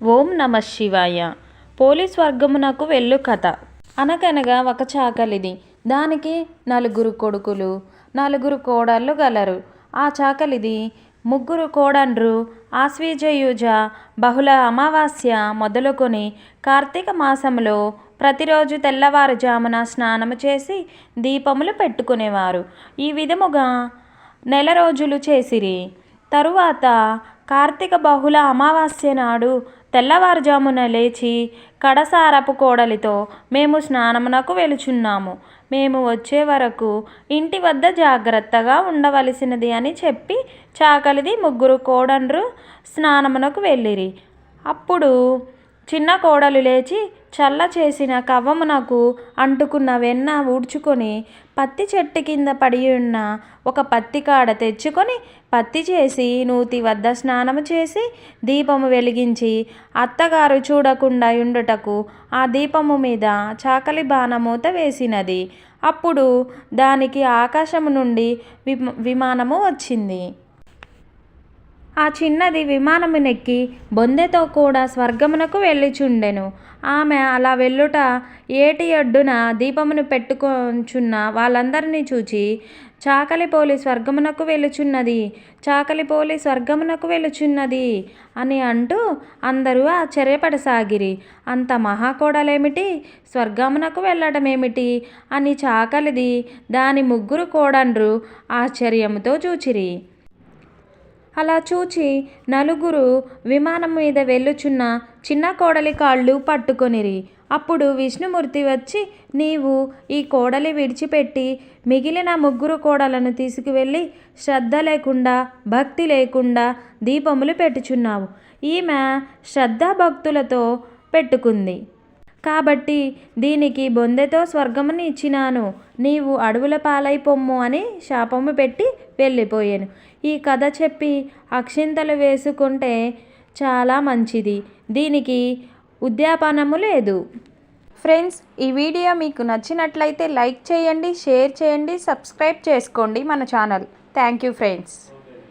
ఓం నమ శివాయ. పోలీస్ వర్గమునకు వెళ్ళు కథ. అనగనగా ఒక చాకలిది. దానికి నలుగురు కొడుకులు నలుగురు కోడళ్ళు గలరు. ఆ చాకలిది ముగ్గురు కోడండ్రు ఆశ్వీజయూజ బహుళ అమావాస్య మొదలుకొని కార్తీక మాసంలో ప్రతిరోజు తెల్లవారుజామున స్నానము చేసి దీపములు పెట్టుకునేవారు. ఈ విధముగా నెల రోజులు చేసిరి. తరువాత కార్తీక బహుళ అమావాస్య నాడు తెల్లవారుజామున లేచి కడసారపు కోడలితో మేము స్నానమునకు వెలుచున్నాము. మేము వచ్చే వరకు ఇంటి వద్ద జాగ్రత్తగా ఉండవలసినది అని చెప్పి చాకలిది ముగ్గురు కోడండ్రు స్నానమునకు వెళ్ళిరి. అప్పుడు చిన్న కోడలు లేచి చల్ల చేసిన కవ్వమునకు అంటుకున్న వెన్న ఊడ్చుకొని పత్తి చెట్టు కింద పడి ఉన్న ఒక పత్తి కాడ తెచ్చుకొని పత్తి చేసి నూతి వద్ద స్నానము చేసి దీపము వెలిగించి అత్తగారు చూడకుండా ఉండుటకు ఆ దీపము మీద చాకలి బాణమూత వేసినది. అప్పుడు దానికి ఆకాశము నుండి విమానము వచ్చింది. ఆ చిన్నది విమానమునెక్కి బొందెతో కూడా స్వర్గమునకు వెళ్ళుచుండెను. ఆమె అలా వెళ్ళుట ఏటి అడ్డున దీపమును పెట్టుకొంచున్న వాళ్ళందరినీ చూచి చాకలి పోలి స్వర్గమునకు వెలుచున్నది చాకలి పోలి స్వర్గమునకు వెలుచున్నది అని అంటూ అందరూ ఆశ్చర్యపడసాగిరి. అంత మహాకోడలేమిటి స్వర్గమునకు వెళ్ళటమేమిటి? అని చాకలిది దాని ముగ్గురు కోడండ్రు ఆశ్చర్యముతో చూచిరి. అలా చూచి నలుగురు విమానం మీద వెళ్ళుచున్న చిన్న కోడలి కాళ్ళు పట్టుకొనిరి. అప్పుడు విష్ణుమూర్తి వచ్చి నీవు ఈ కోడలి విడిచిపెట్టి మిగిలిన ముగ్గురు కోడలను తీసుకువెళ్ళి శ్రద్ధ లేకుండా భక్తి లేకుండా దీపములు పెట్టుచున్నావు. ఈమె శ్రద్ధాభక్తులతో పెట్టుకుంది. కాబట్టి దీనికి బొందెతో స్వర్గముని ఇచ్చినాను. నీవు అడవుల పాలై పొమ్ము అని శాపము పెట్టి వెళ్ళిపోయాను. ఈ కథ చెప్పి అక్షింతలు వేసుకుంటే చాలా మంచిది. దీనికి ఉద్యాపనము లేదు. ఫ్రెండ్స్ ఈ వీడియో మీకు నచ్చినట్లయితే లైక్ చేయండి షేర్ చేయండి సబ్స్క్రైబ్ చేసుకోండి మన ఛానల్. Thank you friends.